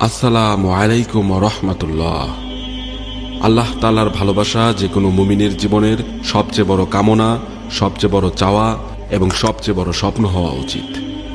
আসসালামু আলাইকুম রহমতুল্লাহ। আল্লাহ তালার ভালোবাসা যে কোনো মুমিনের জীবনের সবচেয়ে বড় কামনা, সবচেয়ে বড় চাওয়া এবং সবচেয়ে বড় স্বপ্ন হওয়া উচিত।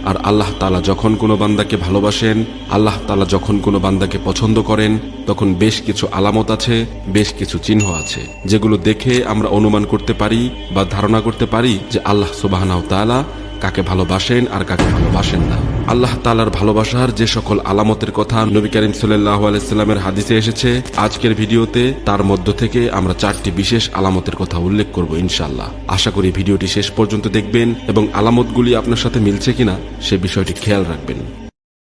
আর আল্লাহ তালা যখন কোনো বান্দাকে ভালোবাসেন, আল্লাহ তালা যখন কোনো বান্দাকে পছন্দ করেন, তখন বেশ কিছু আলামত আছে, বেশ কিছু চিহ্ন আছে, যেগুলো দেখে আমরা অনুমান করতে পারি বা ধারণা করতে পারি যে আল্লাহ সুবাহনাও তালা কাকে ভালোবাসেন আর কাকে ভালোবাসেন না। আল্লাহ তালার ভালোবাসার যে সকল আলামতের কথা নবী করিম সাল্লাহ আলাইস্লামের হাদিসে এসেছে, আজকের ভিডিওতে তার মধ্য থেকে আমরা চারটি বিশেষ আলামতের কথা উল্লেখ করব ইনশাল্লাহ আশা করি ভিডিওটি শেষ পর্যন্ত দেখবেন এবং আলামতগুলি আপনার সাথে মিলছে কিনা সে বিষয়টি খেয়াল রাখবেন।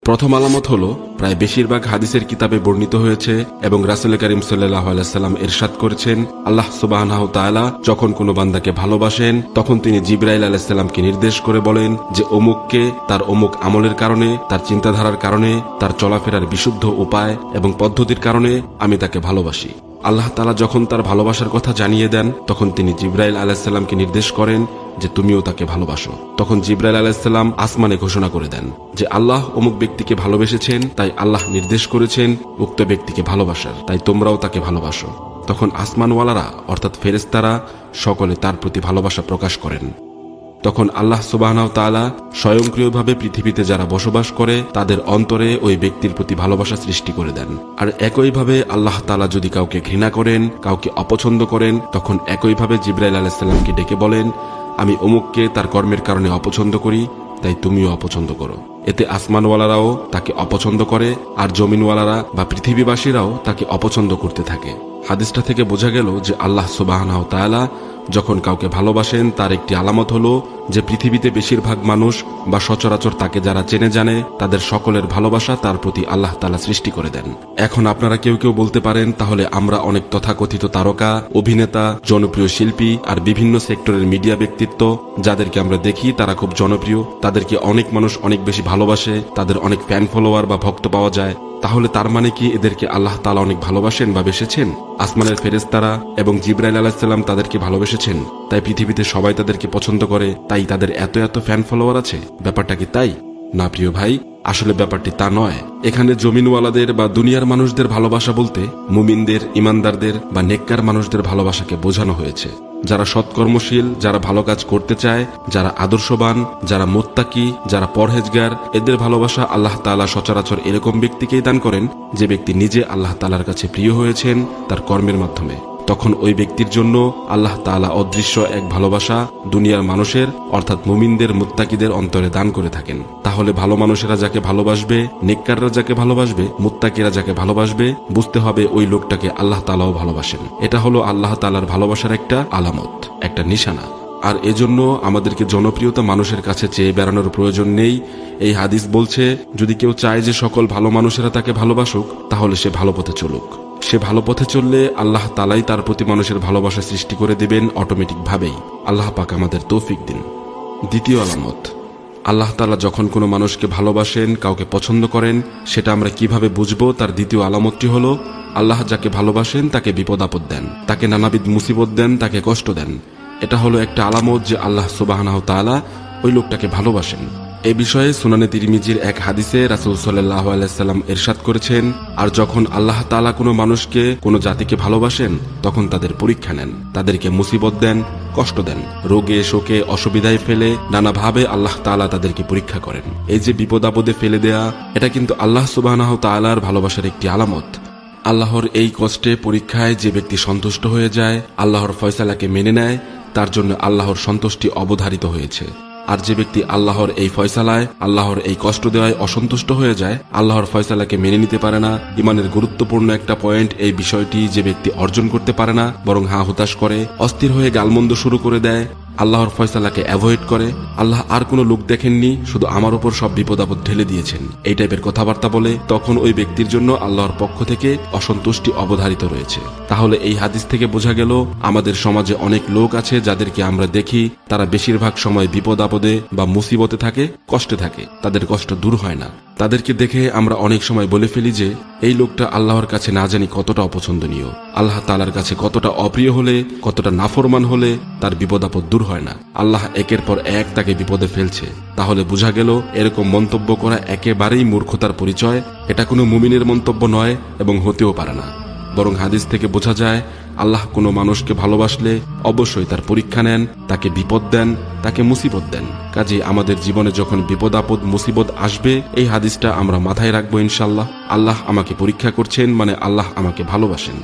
প্রথম আলামত হল, প্রায় বেশিরভাগ হাদিসের কিতাবে বর্ণিত হয়েছে এবং রাসুল করিম সাল্লাহ আলাইসাল্লাম এরশাদ করেছেন, আল্লাহ সুবাহ তাআলা যখন কোনো বান্দাকে ভালোবাসেন, তখন তিনি জিব্রাইল আলাইসাল্লামকে নির্দেশ করে বলেন যে অমুককে তার অমুক আমলের কারণে, তার চিন্তাধারার কারণে, তার চলাফেরার বিশুদ্ধ উপায় এবং পদ্ধতির কারণে আমি তাকে ভালোবাসি। আল্লাহ তালা যখন তার ভালোবাসার কথা জানিয়ে দেন, তখন তিনি জিব্রাইল আলাহিসাল্লামকে নির্দেশ করেন যে তুমিও তাকে ভালোবাসো। তখন জিব্রাইল আলাহিসাল্লাম আসমানে ঘোষণা করে দেন যে আল্লাহ অমুক ব্যক্তিকে ভালোবেসেছেন, তাই আল্লাহ নির্দেশ করেছেন উক্ত ব্যক্তিকে ভালোবাসার, তাই তোমরাও তাকে ভালোবাসো। তখন আসমানওয়ালারা, অর্থাৎ ফেরেস্তারা সকলে তার প্রতি ভালোবাসা প্রকাশ করেন। তখন আল্লাহ সুবাহনাও তালা স্বয়ংক্রিয়ভাবে পৃথিবীতে যারা বসবাস করে, তাদের অন্তরে ওই ব্যক্তির প্রতি ভালোবাসা সৃষ্টি করে দেন। আর একইভাবে আল্লাহ তালা যদি কাউকে ঘৃণা করেন, কাউকে অপছন্দ করেন, তখন একইভাবে জিব্রাইল আলাহিসাল্লামকে ডেকে বলেন, আমি অমুককে তার কর্মের কারণে অপছন্দ করি, তাই তুমিও অপছন্দ করো। এতে আসমানওয়ালারাও তাকে অপছন্দ করে, আর জমিনওয়ালারা বা পৃথিবীবাসীরাও তাকে অপছন্দ করতে থাকে। হাদিসটা থেকে বোঝা গেল যে আল্লাহ তায়ালা যখন কাউকে ভালোবাসেন, তার একটি আলামত হলো যে পৃথিবীতে বেশিরভাগ মানুষ বা সচরাচর তাকে যারা চেনে জানে, তাদের সকলের ভালোবাসা তার প্রতি আল্লাহ তালা সৃষ্টি করে দেন। এখন আপনারা কেউ কেউ বলতে পারেন, তাহলে আমরা অনেক তথাকথিত তারকা, অভিনেতা, জনপ্রিয় শিল্পী আর বিভিন্ন সেক্টরের মিডিয়া ব্যক্তিত্ব, যাদেরকে আমরা দেখি, তারা খুব জনপ্রিয়, তাদেরকে অনেক মানুষ অনেক বেশি ভালোবাসে, তাদের অনেক ফ্যান ফলোয়ার বা ভক্ত পাওয়া যায়। তাহলে তার মানে কি এদেরকে আল্লাহ তালা অনেক ভালোবাসেন বা বেসেছেন? আসমানের ফেরেস্তারা এবং জিব্রাইল আলাহিসাল্লাম তাদেরকে ভালোবেসেছেন। তাই পৃথিবীতে সবাই তাদেরকে পছন্দ করে, তাই তাদের এত এত ফ্যান ফলোয়ার আছে? ব্যাপারটা কি তাই? না, প্রিয় ভাই, আসলে ব্যাপারটি তা নয়। এখানে জমিনওয়ালাদের বা দুনিয়ার মানুষদের ভালোবাসা বলতে মুমিনদের, ইমানদারদের বা নেককার মানুষদের ভালোবাসাকে বোঝানো হয়েছে। যারা সৎকর্মশীল, যারা ভালো কাজ করতে চায়, যারা আদর্শবান, যারা মোত্তাকি, যারা পরহেজগার, এদের ভালোবাসা আল্লাহ তালা সচরাচর এরকম ব্যক্তিকেই দান করেন যে ব্যক্তি নিজে আল্লাহ তালার কাছে প্রিয় হয়েছেন তার কর্মের মাধ্যমে। তখন ওই ব্যক্তির জন্য আল্লাহ তালা অদৃশ্য এক ভালোবাসা দুনিয়ার মানুষের, অর্থাৎ মুমিনদের, মুত্তাকিদের অন্তরে দান করে থাকেন। তাহলে ভালো মানুষেরা যাকে ভালোবাসবে, নেককাররা যাকে ভালোবাসবে, মুত্তাকিরা যাকে ভালোবাসবে, বুঝতে হবে ওই লোকটাকে আল্লাহ তালাও ভালোবাসেন। এটা হলো আল্লাহ তালার ভালোবাসার একটা আলামত, একটা নিশানা। আর এজন্য আমাদেরকে জনপ্রিয়তা মানুষের কাছে চেয়ে বেড়ানোর প্রয়োজন নেই। এই হাদিস বলছে, যদি কেউ চায় যে সকল ভালো মানুষেরা তাকে ভালোবাসুক, তাহলে সে ভালো পথে চলুক। সে ভালো পথে চললে আল্লাহ তালাই তার প্রতি মানুষের ভালোবাসা সৃষ্টি করে দেবেন অটোমেটিকভাবেই। আল্লাহ পাক আমাদের তৌফিক দিন। দ্বিতীয় আলামত, আল্লাহ তালা যখন কোনো মানুষকে ভালোবাসেন, কাউকে পছন্দ করেন, সেটা আমরা কীভাবে বুঝব তার দ্বিতীয় আলামতটি হলো, আল্লাহ যাকে ভালোবাসেন তাকে বিপদ আপদ দেন, তাকে নানাবিধ মুসিবত দেন, তাকে কষ্ট দেন। এটা হলো একটা আলামত যে আল্লাহ সুবাহনাহ তালা ওই লোকটাকে ভালোবাসেন। এ বিষয়ে সুনানে তিরিমিজির এক হাদিসে রাসুল সাল্লাহ আলাইসাল্লাম এরশাদ করেছেন, আর যখন আল্লাহ তালা কোনো মানুষকে, কোনো জাতিকে ভালোবাসেন, তখন তাদের পরীক্ষা নেন, তাদেরকে মুসিবত দেন, কষ্ট দেন, রোগে, শোকে অসুবিধায় ফেলে নানাভাবে আল্লাহ তালা তাদেরকে পরীক্ষা করেন। এই যে বিপদ আপদে ফেলে দেয়া, এটা কিন্তু আল্লাহ সুবাহ তালার ভালোবাসার একটি আলামত। আল্লাহর এই কষ্টে পরীক্ষায় যে ব্যক্তি সন্তুষ্ট হয়ে যায়, আল্লাহর ফয়সালাকে মেনে নেয়, তার জন্য আল্লাহর সন্তুষ্টি অবধারিত হয়েছে। আর যে ব্যক্তি আল্লাহর এই ফয়সালায়, আল্লাহর এই কষ্ট দেওয়ায় অসন্তুষ্ট হয়ে যায়, আল্লাহর ফয়সালাকে মেনে নিতে পারে না। ইমানের গুরুত্বপূর্ণ একটা পয়েন্ট এই বিষয়টি যে ব্যক্তি অর্জন করতে পারে না, বরং হা হতাশ করে, অস্থির হয়ে গালমন্দ শুরু করে দেয়। আল্লাহর ফয়সালাকে অ্যাভয়েড করে, আল্লাহ আর কোনো লোক দেখেননি, শুধু আমার উপর সব বিপদ আপদ ঢেলে দিয়েছেন। এই টাইপের কথাবার্তা বলে তখন ওই ব্যক্তির জন্য আল্লাহর পক্ষ থেকে অসন্তুষ্টি অবধারিত রয়েছে। তাহলে এই হাদিস থেকে বোঝা গেল, আমাদের সমাজে অনেক লোক আছে যাদেরকে আমরা দেখি, তারা বেশিরভাগ সময় বিপদ আপদে বা মুসিবতে থাকে, কষ্টে থাকে। তাদের কষ্ট দূর হয় না। তাদেরকে দেখে আমরা অনেক সময় বলে ফেলি যে, এই লোকটা আল্লাহর কাছে না জানি কতটা অপছন্দনীয়। আল্লাহ তালার কাছে কতটা অপ্রিয় হলে, কতটা নাফরমান হলে, তার বিপদ আপদ দূর হয় না। আল্লাহ একের পর এক তাকে বিপদে ফেলছে। তাহলে বোঝা গেল, এরকম মন্তব্য করা একেবারেই মূর্খতার পরিচয়। এটা কোনো মুমিনের মন্তব্য নয় এবং হতেও পারে না। বরং হাদিস থেকে বোঝা যায় আল্লাহ কোনো মানুষকে ভালোবাসলে অবশ্যই তার পরীক্ষা নেন, তাকে বিপদ দেন, তাকে মুসিবত দেন। কাজে আমাদের জীবনে যখন বিপদ, আপদ, মুসিবত আসবে, এই হাদিসটা আমরা মাথায় রাখব ইনশাল্লাহ আল্লাহ আমাকে পরীক্ষা করছেন মানে আল্লাহ আমাকে ভালোবাসেন।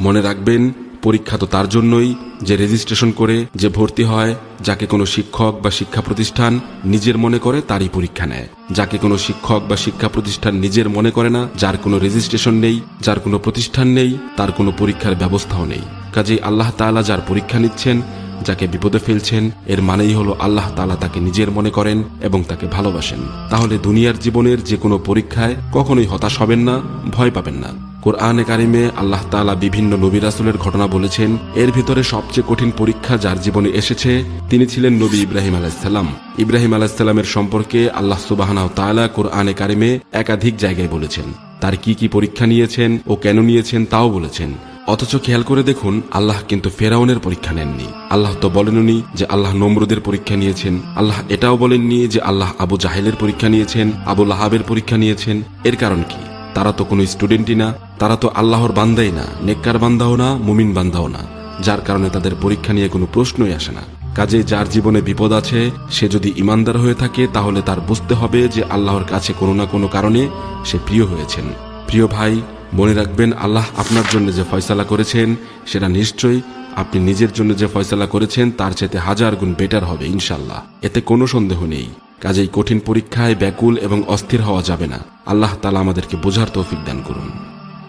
মনে রাখবেন পরীক্ষা তো তার জন্যই যে রেজিস্ট্রেশন করে যে ভর্তি হয়, যাকে কোনো শিক্ষক বা শিক্ষা প্রতিষ্ঠান নিজের মনে করে তারই পরীক্ষা নেয়। যাকে কোনো শিক্ষক বা শিক্ষা প্রতিষ্ঠান নিজের মনে করে না, যার কোনো রেজিস্ট্রেশন নেই, যার কোনো প্রতিষ্ঠান নেই, তার কোনো পরীক্ষার ব্যবস্থাও নেই। কাজেই আল্লাহ তাআলা যার পরীক্ষা নিচ্ছেন, যাকে বিপদে ফেলছেন, এর মানেই হলো আল্লাহ তাআলা তাকে নিজের মনে করেন এবং তাকে ভালোবাসেন। তাহলে দুনিয়ার জীবনের যে কোনো পরীক্ষায় কখনোই হতাশ হবেন না, ভয় পাবেন না। কোরআনে কারিমে আল্লাহ তাআলা বিভিন্ন নবী রাসূলের ঘটনা বলেছেন, এর ভিতরে সবচেয়ে কঠিন পরীক্ষা যার জীবনে এসেছে, তিনি ছিলেন নবী ইব্রাহিম আলাইসাল্লাম ইব্রাহিম আলাইসাল্লামের সম্পর্কে আল্লাহ সুবাহানাও তাআলা কোরআনে কারিমে একাধিক জায়গায় বলেছেন। তার কি কি পরীক্ষা নিয়েছেন ও কেন নিয়েছেন তাও বলেছেন। অথচ খেয়াল করে দেখুন, আল্লাহ কিন্তু ফেরাউনের পরীক্ষা নেননি। আল্লাহ তো বলেননি যে আল্লাহ নমরুদের পরীক্ষা নিয়েছেন। আল্লাহ এটাও বলেননি যে আল্লাহ আবু জাহেলের পরীক্ষা নিয়েছেন, আবু লাহাবের পরীক্ষা নিয়েছেন। এর কারণ কি? তারা তো কোনো স্টুডেন্টই না, তারা তো আল্লাহর বান্দাই না, নেককার বান্দাও না, মুমিন বান্দাও না। যার কারণে তাদের পরীক্ষা নিয়ে কোনো প্রশ্নই আসে না। কাজে যার জীবনে বিপদ আছে, সে যদি ইমানদার হয়ে থাকে, তাহলে তার বুঝতে হবে যে আল্লাহর কাছে কোনো না কোনো কারণে সে প্রিয় হয়েছেন। প্রিয় ভাই, মনে রাখবেন, আল্লাহ আপনার জন্য যে ফয়সালা করেছেন, সেটা নিশ্চয়ই আপনি নিজের জন্য যে ফয়সালা করেছেন, তার চাইতে হাজার গুণ বেটার হবে ইনশাল্লাহ এতে কোনো সন্দেহ নেই। কাজেই কঠিন পরীক্ষায় ব্যাকুল এবং অস্থির হওয়া যাবে না। আল্লাহ তালা আমাদেরকে বোঝার তৌফিক দান করুন।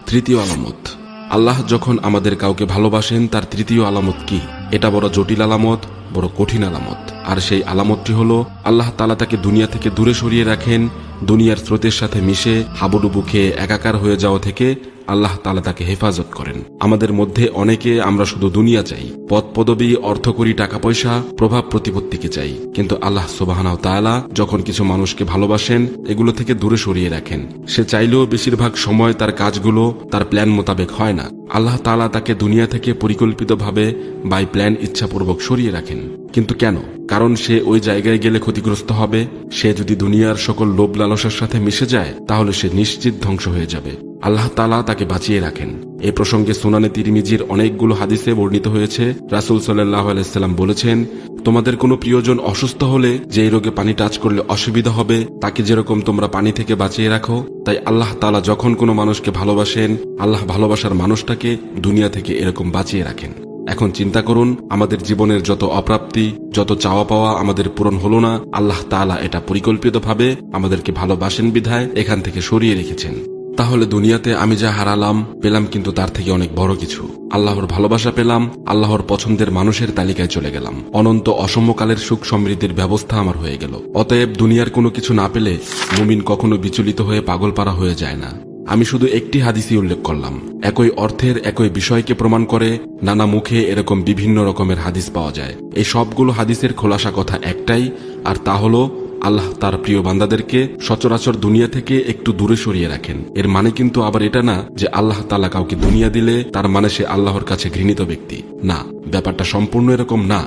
তৃতীয় আলামত, আল্লাহ যখন আমাদের কাউকে ভালোবাসেন, তার তৃতীয় আলামত কি? এটা বড় জটিল আলামত, বড় কঠিন আলামত। আর সেই আলামতটি হলো, আল্লাহ তালা তাকে দুনিয়া থেকে দূরে সরিয়ে রাখেন, দুনিয়ার স্রোতের সাথে মিশে হাবুডুবু খেয়ে একাকার হয়ে যাওয়া থেকে আল্লাহ তালা তাকে হেফাজত করেন। আমাদের মধ্যে অনেকে আমরা শুধু দুনিয়া চাই। পদ পদবী অর্থকরী টাকা পয়সা প্রভাব প্রতিপত্তিকে চাই। কিন্তু আল্লাহ সুবাহানাও তাআলা যখন কিছু মানুষকে ভালোবাসেন, এগুলো থেকে দূরে সরিয়ে রাখেন। সে চাইলেও বেশিরভাগ সময় তার কাজগুলো তার প্ল্যান মোতাবেক হয় না। আল্লাহ তাআলা তাকে দুনিয়া থেকে পরিকল্পিতভাবে বাই প্ল্যান ইচ্ছাপূর্বক সরিয়ে রাখেন। কিন্তু কেন? কারণ সে ওই জায়গায় গেলে ক্ষতিগ্রস্ত হবে। সে যদি দুনিয়ার সকল লোভ লালসার সাথে মিশে যায়, তাহলে সে নিশ্চিত ধ্বংস হয়ে যাবে। আল্লাহ তালা তাকে বাঁচিয়ে রাখেন। এ প্রসঙ্গে সুনানে তিরমিজির অনেকগুলো হাদিসে বর্ণিত হয়েছে। রাসুল সাল্লাহ আলাইসাল্লাম বলেছেন, তোমাদের কোনো প্রিয়জন অসুস্থ হলে যে এই রোগে পানি টাচ করলে অসুবিধা হবে, তাকে যেরকম তোমরা পানি থেকে বাঁচিয়ে রাখো, তাই আল্লাহ তালা যখন কোনো মানুষকে ভালোবাসেন, আল্লাহ ভালোবাসার মানুষটাকে দুনিয়া থেকে এরকম বাঁচিয়ে রাখেন। এখন চিন্তা করুন, আমাদের জীবনের যত অপ্রাপ্তি, যত চাওয়া পাওয়া আমাদের পূরণ হলো না, আল্লাহ তাআলা এটা পরিকল্পিতভাবে আমাদেরকে ভালোবাসেন বিধায় এখান থেকে সরিয়ে রেখেছেন। তাহলে দুনিয়াতে আমি যা হারালাম, পেলাম কিন্তু তার থেকে অনেক বড় কিছু। আল্লাহর ভালোবাসা পেলাম, আল্লাহর পছন্দের মানুষের তালিকায় চলে গেলাম। অনন্ত অসমকালের সুখ সমৃদ্ধির ব্যবস্থা আমার হয়ে গেল। অতএব দুনিয়ার কোনো কিছু না পেলে মুমিন কখনো বিচলিত হয়ে পাগলপাড়া হয়ে যায় না। আমি শুধু একটি হাদিসই উল্লেখ করলাম। একই অর্থের একই বিষয়কে প্রমাণ করে নানা মুখে এরকম বিভিন্ন রকমের হাদিস পাওয়া যায়। এই সবগুলো হাদিসের খোলাসা কথা একটাই, আর তা হলো আল্লাহ তার প্রিয় বান্দাদেরকে সচরাচর দুনিয়া থেকে একটু দূরে সরিয়ে রাখেন। এর মানে কিন্তু আবার এটা না যে আল্লাহ তালা কাউকে দুনিয়া দিলে তার মানে সে আল্লাহর কাছে ঘৃণিত ব্যক্তি। না, ব্যাপারটা সম্পূর্ণ এরকম না।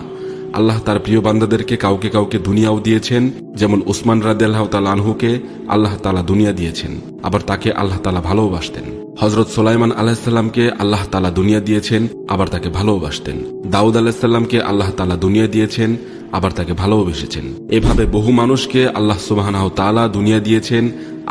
আল্লাহ তার প্রিয় বান্দাদেরকে কাউকে কাউকে দুনিয়াও দিয়েছেন, যেমন উসমান রাদিয়াল্লাহ তাল আনহুকে আল্লাহ তালা দুনিয়া দিয়েছেন, আবার তাকে আল্লাহ তালা ভালোবাসতেন। হজরত সোলাইমান আলাহিসাল্লামকে আল্লাহ তালা দুনিয়া দিয়েছেন, আবার তাকে ভালোবাসতেন। দাউদ আলাহিসাল্লামকে আল্লাহ তালা দুনিয়া দিয়েছেন, আবার তাকে ভালোবেসেছেন। এভাবে বহু মানুষকে আল্লাহ সুবাহানাহ তালা দুনিয়া দিয়েছেন,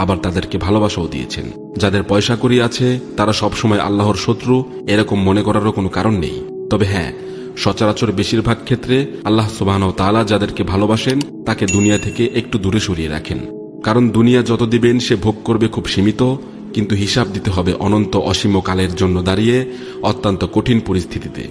আবার তাদেরকে ভালোবাসাও দিয়েছেন। যাদের পয়সা করি আছে, তারা সবসময় আল্লাহর শত্রু, এরকম মনে করারও কোনো কারণ নেই। তবে হ্যাঁ সচরাচর বেশিরভাগ ক্ষেত্রে আল্লাহ সুবাহ তালা যাদেরকে ভালোবাসেন, তাকে দুনিয়া থেকে একটু দূরে সরিয়ে রাখেন। কারণ দুনিয়া যত দিবেন, সে ভোগ করবে খুব সীমিত, কিন্তু হিসাব দিতে হবে অনন্ত অসীম কালের জন্য দাঁড়িয়ে অত্যন্ত কঠিন পরিস্থিতিতে।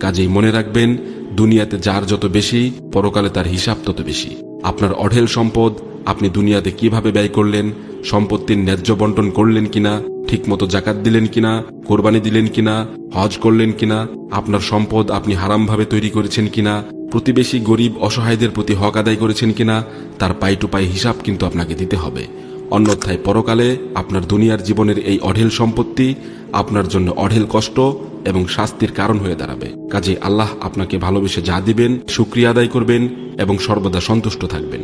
কাজেই মনে রাখবেন, দুনিয়াতে যার যত বেশি, পরকালে তার হিসাব তত বেশি। আপনার অঢেল সম্পদ আপনি দুনিয়াতে কীভাবে ব্যয় করলেন সম্পত্তির ন্যায্য বন্টন করলেন কিনা, ঠিকমতো জাকাত দিলেন কিনা, কোরবানি দিলেন কিনা, হজ করলেন কিনা, আপনার সম্পদ আপনি হারামভাবে তৈরি করেছেন কিনা, প্রতিবেশী গরিব অসহায়দের প্রতি হক আদায় করেছেন কিনা, তার পাই টু পাই হিসাব কিন্তু আপনাকে দিতে হবে। অন্যথায় পরকালে আপনার দুনিয়ার জীবনের এই অঢেল সম্পত্তি আপনার জন্য অঢেল কষ্ট এবং শাস্তির কারণ হয়ে দাঁড়াবে। কাজে আল্লাহ আপনাকে ভালোবেসে যা দিবেন, সুক্রিয়া আদায় করবেন এবং সর্বদা সন্তুষ্ট থাকবেন।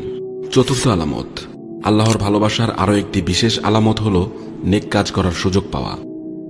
চতুর্থ আলামত। আল্লাহর ভালোবাসার আরও একটি বিশেষ আলামত হল নেক কাজ করার সুযোগ পাওয়া।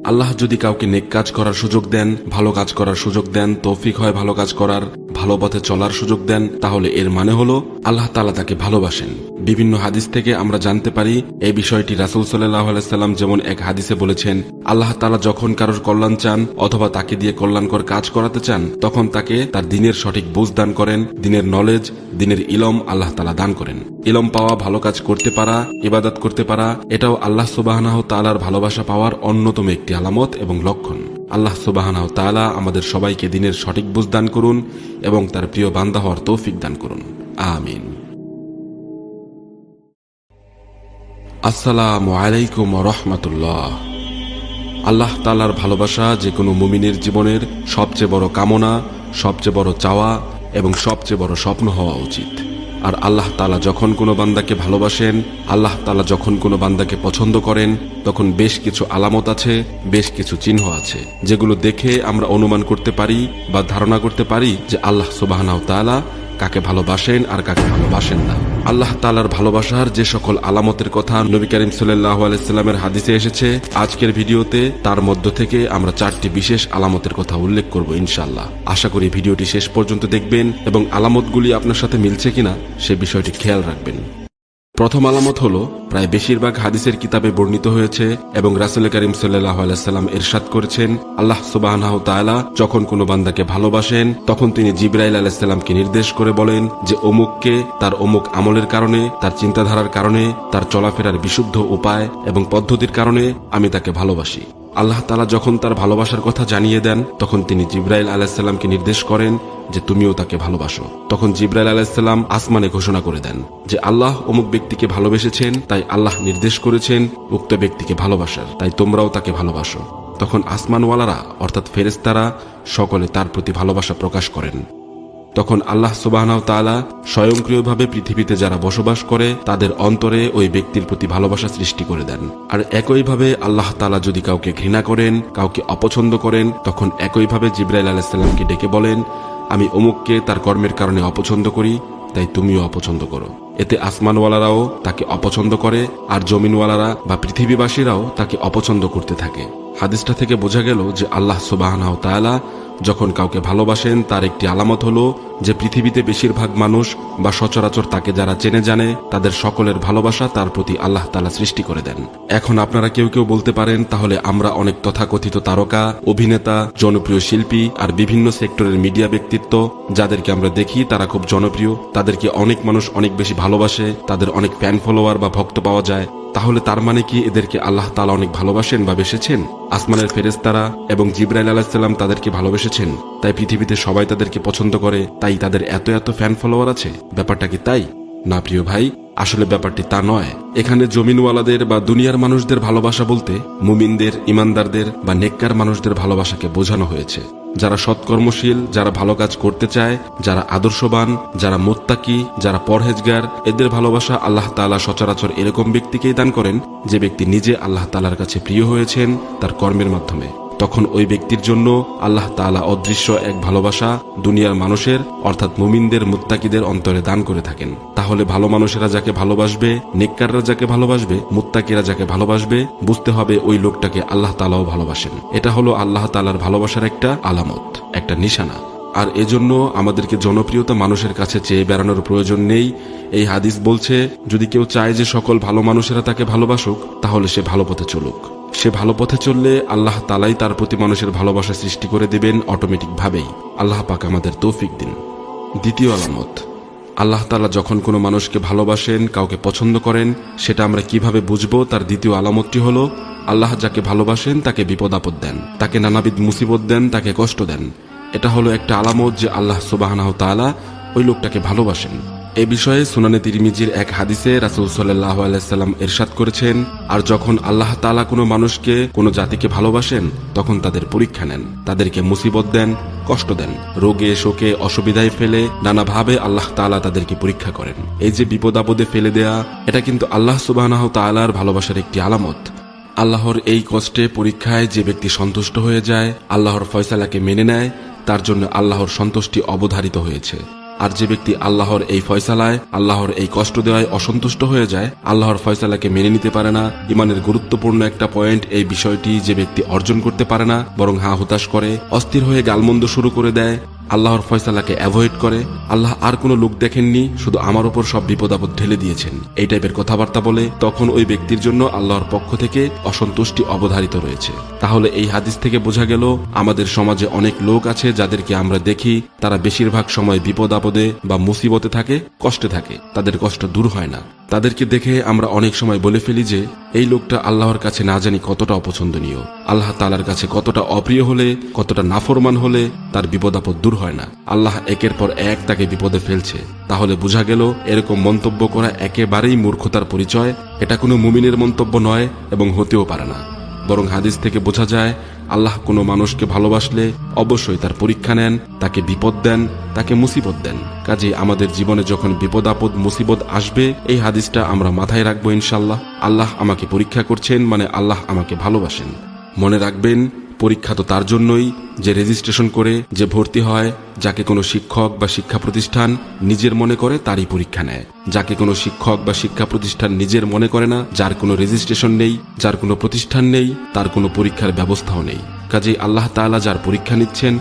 আল্লাহ যদি কাউকে নেক কাজ করার সুযোগ দেন, ভালো কাজ করার সুযোগ দেন, তৌফিক হয় ভালো কাজ করার, ভালো পথে চলার সুযোগ দেন, তাহলে এর মানে হল আল্লাহ তালা তাকে ভালোবাসেন। বিভিন্ন হাদিস থেকে আমরা জানতে পারি, এই বিষয়টি রাসুল সাল্লাহ আলাইসাল্লাম যেমন এক হাদিসে বলেছেন, আল্লাহ তালা যখন কারোর কল্যাণ চান অথবা তাকে দিয়ে কল্যাণকর কাজ করাতে চান, তখন তাকে তার দিনের সঠিক বুঝ দান করেন, দিনের নলেজ দিনের ইলম আল্লাহ তালা দান করেন। ইলম পাওয়া ভালো কাজ করতে পারা, ইবাদত করতে পারা, এটাও আল্লাহ সুবাহনাহ তালার ভালোবাসা পাওয়ার অন্যতম একটি আলামত এবং লক্ষণ। আল্লাহ সুবাহনাহ তালা আমাদের সবাইকে দিনের সঠিক বুঝ দান করুন এবং তার প্রিয় বান্দা হওয়ার তৌফিক দান করুন। আমিন। আসসালামু আলাইকুম রহমতুল্লাহ। আল্লাহ তালার ভালোবাসা যে কোনো মুমিনের জীবনের সবচেয়ে বড় কামনা, সবচেয়ে বড় চাওয়া এবং সবচেয়ে বড় স্বপ্ন হওয়া উচিত। আর আল্লাহ তালা যখন কোনো বান্দাকে ভালোবাসেন, আল্লাহ তালা যখন কোনো বান্দাকে পছন্দ করেন, তখন বেশ কিছু আলামত আছে, বেশ কিছু চিহ্ন আছে, যেগুলো দেখে আমরা অনুমান করতে পারি বা ধারণা করতে পারি যে আল্লাহ সুবাহনাও তালা কাকে ভালোবাসেন আর কাকে ভালোবাসেন না। আল্লাহ তালার ভালোবাসার যে সকল আলামতের কথা নবী করিম সাল্লাহ হাদিসে এসেছে, আজকের ভিডিওতে তার মধ্য থেকে আমরা চারটি বিশেষ আলামতের কথা উল্লেখ করব ইনশাল্লাহ আশা করি ভিডিওটি শেষ পর্যন্ত দেখবেন এবং আলামতগুলি আপনার সাথে মিলছে কিনা সে বিষয়টি খেয়াল রাখবেন। প্রথম আলামত হল, প্রায় বেশিরভাগ হাদিসের কিতাবে বর্ণিত হয়েছে এবং রাসুল করিম আলাইসাল্লাম এরশাদ করেছেন, আল্লাহ সুবাহ যখন কোনো বান্দাকে ভালোবাসেন, তখন তিনি জিব্রাইল আলাইসাল্লামকে নির্দেশ করে বলেন যে অমুককে তার অমুক আমলের কারণে, তার চিন্তাধারার কারণে, তার চলাফেরার বিশুদ্ধ উপায় এবং পদ্ধতির কারণে আমি তাকে ভালোবাসি। আল্লাহ তালা যখন তার ভালোবাসার কথা জানিয়ে দেন, তখন তিনি জিব্রাইল আলাহিসাল্লামকে নির্দেশ করেন যে তুমিও তাকে ভালোবাসো। তখন জিব্রাইল আলাহিসাল্লাম আসমানে ঘোষণা করে দেন যে আল্লাহ অমুক ব্যক্তিকে ভালোবেসেছেন, তাই আল্লাহ নির্দেশ করেছেন উক্ত ব্যক্তিকে ভালোবাসার, তাই তোমরাও তাকে ভালোবাসো। তখন আসমানওয়ালারা, অর্থাৎ ফেরেস্তারা সকলে তার প্রতি ভালোবাসা প্রকাশ করেন। তখন আল্লাহ সুবাহনাও তালা স্বয়ংক্রিয়ভাবে পৃথিবীতে যারা বসবাস করে, তাদের অন্তরে ওই ব্যক্তির প্রতি ভালোবাসা সৃষ্টি করে দেন। আর একইভাবে আল্লাহ তালা যদি কাউকে ঘৃণা করেন, কাউকে অপছন্দ করেন, তখন একইভাবে জিব্রাইল আলাহিসাল্লামকে ডেকে বলেন আমি অমুককে তার কর্মের কারণে অপছন্দ করি, তাই তুমিও অপছন্দ করো। এতে আসমানওয়ালারাও তাকে অপছন্দ করে, আর জমিনওয়ালারা বা পৃথিবীবাসীরাও তাকে অপছন্দ করতে থাকে। হাদিসটা থেকে বোঝা গেল যে আল্লাহ সুবাহ যখন কাউকে ভালোবাসেন, তার একটি আলামত হলো যে পৃথিবীতে বেশিরভাগ মানুষ বা সচরাচর তাকে যারা চেনে জানে, তাদের সকলের ভালোবাসা তার প্রতি আল্লাহ তালা সৃষ্টি করে দেন। এখন আপনারা কেউ কেউ বলতে পারেন, তাহলে আমরা অনেক তথাকথিত তারকা, অভিনেতা, জনপ্রিয় শিল্পী আর বিভিন্ন সেক্টরের মিডিয়া ব্যক্তিত্ব, যাদেরকে আমরা দেখি, তারা খুব জনপ্রিয়, তাদেরকে অনেক মানুষ অনেক বেশি ভালোবাসে, তাদের অনেক ফ্যান ফলোয়ার বা ভক্ত পাওয়া যায়। তাহলে তার মানে কি এদেরকে আল্লাহ তালা অনেক ভালোবাসেন বা বেসেছেন? আসমানের ফেরেস্তারা এবং জিব্রাইল আলাহিসাল্লাম তাদেরকে ভালোবেসেছেন তাই পৃথিবীতে সবাই তাদেরকে পছন্দ করে, তাই তাদের এত এত ফ্যান ফলোয়ার আছে। ব্যাপারটা কি তাই? না, প্রিয় ভাই, আসলে ব্যাপারটি তা নয়। এখানে জমিনওয়ালাদের বা দুনিয়ার মানুষদের ভালোবাসা বলতে মুমিনদের, ইমানদারদের বা নেককার মানুষদের ভালোবাসাকে বোঝানো হয়েছে। যারা সৎকর্মশীল, যারা ভালো কাজ করতে চায়, যারা আদর্শবান, যারা মোত্তাকি, যারা পরহেজগার, এদের ভালোবাসা আল্লাহ তালা সচরাচর এরকম ব্যক্তিকেই দান করেন যে ব্যক্তি নিজে আল্লাহ তালার কাছে প্রিয় হয়েছেন তার কর্মের মাধ্যমে। তখন ওই ব্যক্তির জন্য আল্লাহ তালা অদৃশ্য এক ভালোবাসা দুনিয়ার মানুষের, অর্থাৎ মুমিনদের, মুত্তাকিদের অন্তরে দান করে থাকেন। তাহলে ভালো মানুষেরা যাকে ভালোবাসবে, নেককাররা যাকে ভালোবাসবে, মুত্তাকিরা যাকে ভালোবাসবে, বুঝতে হবে ওই লোকটাকে আল্লাহ তালাও ভালোবাসেন। এটা হলো আল্লাহ তালার ভালোবাসার একটা আলামত, একটা নিশানা। আর এজন্য আমাদেরকে জনপ্রিয়তা মানুষের কাছে চেয়ে বেড়ানোর প্রয়োজন নেই। এই হাদিস বলছে, যদি কেউ চায় যে সকল ভালো মানুষেরা তাকে ভালোবাসুক, তাহলে সে ভালো পথে চলুক। সে ভালো পথে চললে আল্লাহ তালাই তার প্রতি মানুষের ভালোবাসা সৃষ্টি করে দেবেন অটোমেটিকভাবেই আল্লাহ পাক আমাদের তৌফিক দিন। দ্বিতীয় আলামত, আল্লাহ তালা যখন কোনো মানুষকে ভালোবাসেন, কাউকে পছন্দ করেন, সেটা আমরা কীভাবে বুঝব তার দ্বিতীয় আলামতটি হলো, আল্লাহ যাকে ভালোবাসেন তাকে বিপদ আপদ দেন, তাকে নানাবিধ মুসিবত দেন, তাকে কষ্ট দেন। এটা হলো একটা আলামত যে আল্লাহ সুবাহ তালা ওই লোকটাকে ভালোবাসেন। এ বিষয়ে সুনানে তিরিমিজির এক হাদিসে রাসুল সাল্লাহ আলাইসাল্লাম এরশাদ করেছেন, আর যখন আল্লাহ তালা কোনো মানুষকে, কোনো জাতিকে ভালোবাসেন, তখন তাদের পরীক্ষা নেন, তাদেরকে মুসিবত দেন, কষ্ট দেন, রোগে, শোকে, অসুবিধায় ফেলে নানাভাবে আল্লাহ তালা তাদেরকে পরীক্ষা করেন। এই যে বিপদ আপদে ফেলে দেয়া, এটা কিন্তু আল্লাহ সুবাহ তালার ভালোবাসার একটি আলামত। আল্লাহর এই কষ্টে পরীক্ষায় যে ব্যক্তি সন্তুষ্ট হয়ে যায়, আল্লাহর ফয়সালাকে মেনে নেয়, তার জন্য আল্লাহর সন্তুষ্টি অবধারিত হয়েছে। আর যে ব্যক্তি আল্লাহর এই ফয়সালায়, আল্লাহর এই কষ্ট দেওয়ায় অসন্তুষ্ট হয়ে যায়, আল্লাহর ফয়সালাকে মেনে নিতে পারে না। ইমানের গুরুত্বপূর্ণ একটা পয়েন্ট এই বিষয়টি যে ব্যক্তি অর্জন করতে পারে না, বরং হা হতাশ করে, অস্থির হয়ে গালমন্দ শুরু করে দেয়। আল্লাহর ফয়সালাকে অ্যাভয়েড করে, আল্লাহ আর কোনো লোক দেখেননি, শুধু আমার উপর সব বিপদ আপদ ঢেলে দিয়েছেন। এই টাইপের কথাবার্তা বলে তখন ওই ব্যক্তির জন্য আল্লাহর পক্ষ থেকে অসন্তুষ্টি অবধারিত রয়েছে। তাহলে এই হাদিস থেকে বোঝা গেল, আমাদের সমাজে অনেক লোক আছে যাদেরকে আমরা দেখি, তারা বেশিরভাগ সময় বিপদ আপদে বা মুসিবতে থাকে, কষ্টে থাকে। তাদের কষ্ট দূর হয় না। তাদেরকে দেখে আমরা অনেক সময় বলে ফেলি যে, এই লোকটা আল্লাহর কাছে না জানি কতটা অপছন্দনীয়। আল্লাহ তালার কাছে কতটা অপ্রিয় হলে, কতটা নাফরমান হলে তার বিপদ আপদ দূর হয় না। আল্লাহ একের পর এক তাকে বিপদে ফেলছে। তাহলে বোঝা গেল, এরকম মন্তব্য করা একেবারেই মূর্খতার পরিচয়। এটা কোনো মুমিনের মন্তব্য নয় এবং হতেও পারে না। বরং হাদিস থেকে বোঝা যায়, আল্লাহ কোনো মানুষকে ভালোবাসলে অবশ্যই তার পরীক্ষা নেন, তাকে বিপদ দেন, তাকে মুসিবত দেন। কাজে আমাদের জীবনে যখন বিপদ, আপদ, মুসিবত আসবে, এই হাদিসটা আমরা মাথায় রাখব ইনশাল্লাহ আল্লাহ আমাকে পরীক্ষা করছেন মানে আল্লাহ আমাকে ভালোবাসেন। মনে রাখবেন পরীক্ষা তো তার জন্যই যে রেজিস্ট্রেশন করে, যে ভর্তি হয়, যাকে কোনো শিক্ষক বা শিক্ষা প্রতিষ্ঠান নিজের মনে করে তারই পরীক্ষা নেয়। যাকে কোনো শিক্ষক বা শিক্ষা প্রতিষ্ঠান নিজের মনে করে না, যার কোনো রেজিস্ট্রেশন নেই, যার কোনো প্রতিষ্ঠান নেই, তার কোনো পরীক্ষার ব্যবস্থাও নেই। কাজেই আল্লাহ তাআলা যার পরীক্ষা নিচ্ছেন,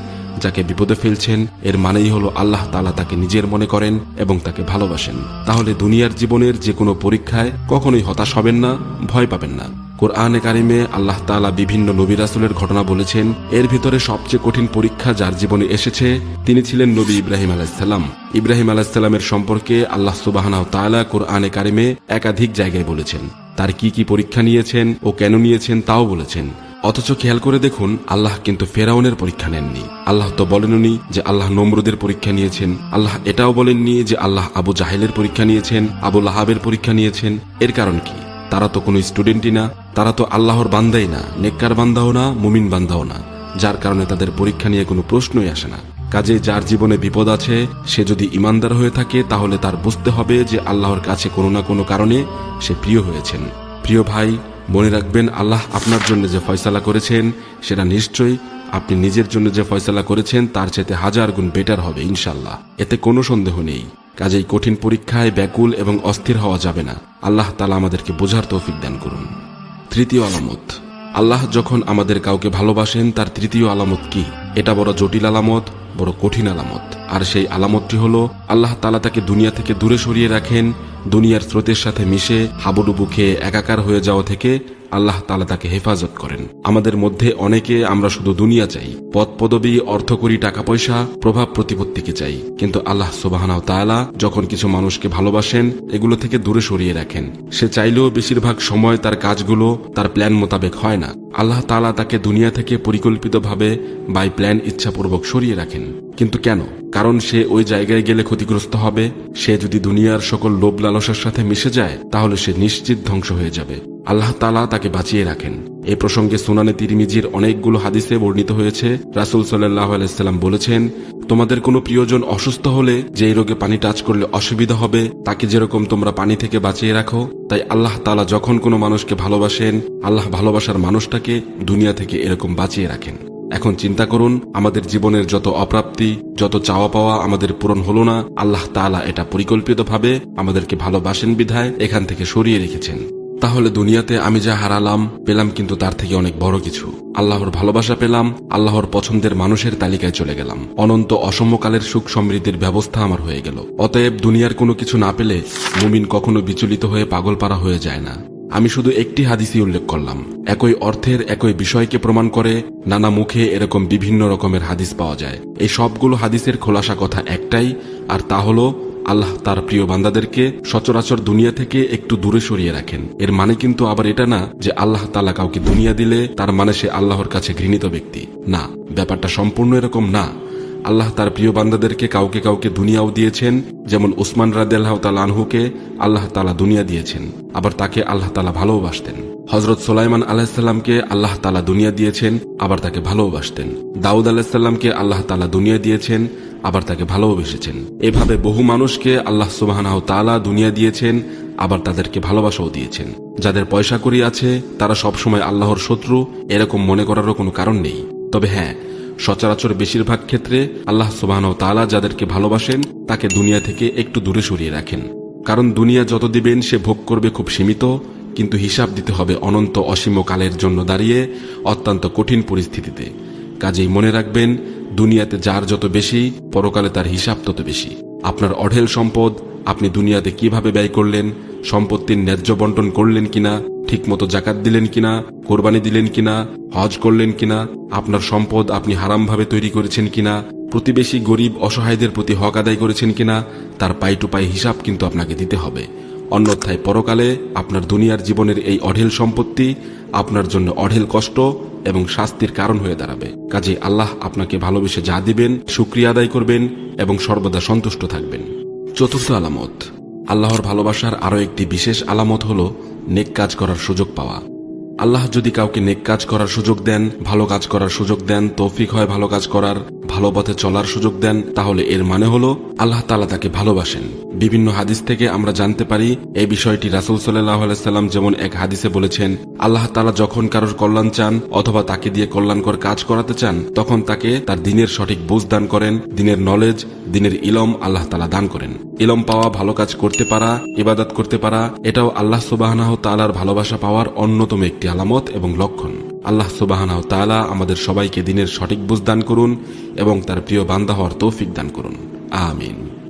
যাকে বিপদে ফেলছেন, এর মানেই হলো আল্লাহ তালা তাকে নিজের মনে করেন এবং তাকে ভালোবাসেন। তাহলে দুনিয়ার জীবনের যে কোনো পরীক্ষায় কখনোই হতাশ হবেন না, ভয় পাবেন না। কোরআনে কারিমে আল্লাহ তালা বিভিন্ন নবী রাসুলের ঘটনা বলেছেন, এর ভিতরে সবচেয়ে কঠিন পরীক্ষা যার জীবনে এসেছে, তিনি ছিলেন নবী ইব্রাহিম আলাহিসাল্লাম ইব্রাহিম আলাহিসাল্লামের সম্পর্কে আল্লাহ সুবাহানাও তালা কোরআনে কারিমে একাধিক জায়গায় বলেছেন। তার কি কি পরীক্ষা নিয়েছেন ও কেন নিয়েছেন তাও বলেছেন। অথচ খেয়াল করে দেখুন, আল্লাহ কিন্তু ফেরাউনের পরীক্ষা নেননি। আল্লাহ তো বলেননি যে আল্লাহ নমরুদের পরীক্ষা নিয়েছেন। আল্লাহ এটাও বলেননি যে আল্লাহ আবু জাহেলের পরীক্ষা নিয়েছেন, আবু লাহাবের পরীক্ষা নিয়েছেন। এর কারণ কি? তারা তো কোনো স্টুডেন্টই না, তারা তো আল্লাহর বান্দাই না, নেককার বান্দাও না, মুমিন বান্দাও না, যার কারণে তাদের পরীক্ষা নিয়ে কোনো প্রশ্নই আসে না। কাজে যার জীবনে বিপদ আছে, সে যদি ইমানদার হয়ে থাকে, তাহলে তার বুঝতে হবে যে আল্লাহর কাছে কোনো না কোনো কারণে সে প্রিয় হয়েছেন। প্রিয় ভাই, মনে রাখবেন, আল্লাহ আপনার জন্য যে ফয়সালা করেছেন, সেটা নিশ্চয়ই আপনি নিজের জন্য যে ফয়সালা করেছেন, তার চেয়ে হাজার গুণ বেটার হবে ইনশাল্লাহ এতে কোনো সন্দেহ নেই। কাজেই কঠিন পরীক্ষায় ব্যাকুল এবং অস্থির হওয়া যাবে না। আল্লাহ তালা আমাদেরকে বোঝার তৌফিক দান করুন। তৃতীয় আলামত। আল্লাহ যখন আমাদের কাউকে ভালোবাসেন, তার তৃতীয় আলামত কি? এটা বড় জটিল আলামত, বড় কঠিন আলামত। আর সেই আলামতটি হলো, আল্লাহ তালা তাকে দুনিয়া থেকে দূরে সরিয়ে রাখেন, দুনিয়ার স্রোতের সাথে মিশে হাবুডুবু খেয়ে একাকার হয়ে যাওয়া থেকে আল্লাহ তালা তাকে হেফাজত করেন। আমাদের মধ্যে অনেকে আমরা শুধু দুনিয়া চাই পদ পদবী অর্থকরী টাকা পয়সা, প্রভাব প্রতিপত্তিকে চাই। কিন্তু আল্লাহ সুবাহানাও তাআলা যখন কিছু মানুষকে ভালোবাসেন, এগুলো থেকে দূরে সরিয়ে রাখেন। সে চাইলেও বেশিরভাগ সময় তার কাজগুলো তার প্ল্যান মোতাবেক হয় না। আল্লাহ তালা তাকে দুনিয়া থেকে পরিকল্পিতভাবে বাই প্ল্যান ইচ্ছাপূর্বক সরিয়ে রাখেন। কিন্তু কেন? কারণ সে ওই জায়গায় গেলে ক্ষতিগ্রস্ত হবে। সে যদি দুনিয়ার সকল লোভ লালসার সাথে মিশে যায়, তাহলে সে নিশ্চিত ধ্বংস হয়ে যাবে। আল্লাহ তালা তাকে বাঁচিয়ে রাখেন। এ প্রসঙ্গে সুনানে তিরমিজির অনেকগুলো হাদিসে বর্ণিত হয়েছে। রাসুল সাল্লাহ আলাইসাল্লাম বলেছেন, তোমাদের কোনো প্রিয়জন অসুস্থ হলে যে রোগে পানি টাচ করলে অসুবিধা হবে, তাকে যেরকম তোমরা পানি থেকে বাঁচিয়ে রাখো, তাই আল্লাহ তালা যখন কোনো মানুষকে ভালোবাসেন, আল্লাহ ভালোবাসার মানুষটাকে দুনিয়া থেকে এরকম বাঁচিয়ে রাখেন। এখন চিন্তা করুন, আমাদের জীবনের যত অপ্রাপ্তি, যত চাওয়া পাওয়া আমাদের পূরণ হলো না, আল্লাহ তালা এটা পরিকল্পিতভাবে আমাদেরকে ভালোবাসেন বিধায় এখান থেকে সরিয়ে রেখেছেন। তাহলে দুনিয়াতে আমি যা হারালাম, পেলাম কিন্তু তার থেকে অনেক বড় কিছু। আল্লাহর ভালোবাসা পেলাম, আল্লাহর পছন্দের মানুষের তালিকায় চলে গেলাম। অনন্ত অসমকালের সুখ সমৃদ্ধির ব্যবস্থা আমার হয়ে গেল। অতএব দুনিয়ার কোনো কিছু না পেলে মুমিন কখনো বিচলিত হয়ে পাগলপাড়া হয়ে যায় না। আমি শুধু একটি হাদিসই উল্লেখ করলাম। একই অর্থের একই বিষয়কে প্রমাণ করে নানা মুখে এরকম বিভিন্ন রকমের হাদিস পাওয়া যায়। এই সবগুলো হাদিসের খোলাসা কথা একটাই, আর তা হলো আল্লাহ তার প্রিয় বান্দাদেরকে সচরাচর দুনিয়া থেকে একটু দূরে সরিয়ে রাখেন। এর মানে কিন্তু আবার এটা না যে আল্লাহ তালা কাউকে দুনিয়া দিলে তার মানে সে আল্লাহর কাছে ঘৃণিত ব্যক্তি। না, ব্যাপারটা সম্পূর্ণ এরকম না। আল্লাহ তার প্রিয় বান্দাদেরকে কাউকে কাউকে দুনিয়াও দিয়েছেন, যেমন উসমান রাদেল্লাহ তালানহুকে আল্লাহ তালা দুনিয়া দিয়েছেন। আবার তাকে আল্লাহ তালা ভালোবাসতেন। হজরত সোলাইমান আলাহিসাল্লামকে আল্লাহ তালা দুনিয়া দিয়েছেন, আবার তাকে ভালোবাসতেন। দাউদ আলাহিসাল্লামকে আল্লাহ তালা দুনিয়া দিয়েছেন, আবার তাকে ভালোবেসেছেন। এভাবে বহু মানুষকে আল্লাহ সুবাহানাহ তালা দুনিয়া দিয়েছেন, আবার তাদেরকে ভালোবাসাও দিয়েছেন। যাদের পয়সা করি আছে, তারা সবসময় আল্লাহর শত্রু, এরকম মনে করারও কোনো কারণ নেই। তবে হ্যাঁ সচরাচর বেশিরভাগ ক্ষেত্রে আল্লাহ সুবাহন তালা যাদেরকে ভালোবাসেন, তাকে দুনিয়া থেকে একটু দূরে সরিয়ে রাখেন। কারণ দুনিয়া যত দিবেন, সে ভোগ করবে খুব সীমিত, কিন্তু হিসাব দিতে হবে অনন্ত অসীম কালের জন্য দাঁড়িয়ে অত্যন্ত কঠিন পরিস্থিতিতে। কাজেই মনে রাখবেন, দুনিয়াতে যার যত বেশি, পরকালে তার হিসাব তত বেশি। আপনার অঢেল সম্পদ আপনি দুনিয়াতে কীভাবে ব্যয় করলেন? সম্পত্তির ন্যায্য বন্টন করলেন কিনা? ঠিকমতো জাকাত দিলেন কিনা? কোরবানি দিলেন কিনা? হজ করলেন কিনা? আপনার সম্পদ আপনি হারামভাবে তৈরি করেছেন কিনা? প্রতিবেশী গরিব অসহায়দের প্রতি হক আদায় করেছেন কিনা? তার পাই টু পাই হিসাব কিন্তু আপনাকে দিতে হবে। অন্যথায় পরকালে আপনার দুনিয়ার জীবনের এই অঢেল সম্পত্তি আপনার জন্য অঢেল কষ্ট এবং শাস্তির কারণ হয়ে দাঁড়াবে। কাজে আল্লাহ আপনাকে ভালোবেসে যা দিবেন, সুক্রিয়া আদায় করবেন এবং সর্বদা সন্তুষ্ট থাকবেন। চতুর্থ আলামত। আল্লাহর ভালোবাসার আরও একটি বিশেষ আলামত হল নেক কাজ করার সুযোগ পাওয়া। আল্লাহ যদি কাউকে নেক কাজ করার সুযোগ দেন, ভালো কাজ করার সুযোগ দেন, তৌফিক হয় ভালো কাজ করার, ভালো পথে চলার সুযোগ দেন, তাহলে এর মানে হলো আল্লাহ তালা তাকে ভালোবাসেন। বিভিন্ন হাদিস থেকে আমরা জানতে পারি, এই বিষয়টি রাসুল সাল্লাহ সাল্লাম যেমন এক হাদিসে বলেছেন, আল্লাহ তালা যখন কারোর কল্যাণ চান অথবা তাকে দিয়ে কল্যাণকর কাজ করাতে চান, তখন তাকে তার দিনের সঠিক বুঝ দান করেন, দিনের নলেজ দিনের ইলম আল্লাহ তালা দান করেন। ইলম পাওয়া, ভালো কাজ করতে পারা, ইবাদত করতে পারা, এটাও আল্লাহ সুবাহনাহ তালার ভালোবাসা পাওয়ার অন্যতম একটি আলামত এবং লক্ষণ। আল্লাহ সুবাহনাহ তালা আমাদের সবাইকে দিনের সঠিক বুঝ দান করুন এবং তার প্রিয় বান্দা হওয়ার তৌফিক দান করুন। আমিন।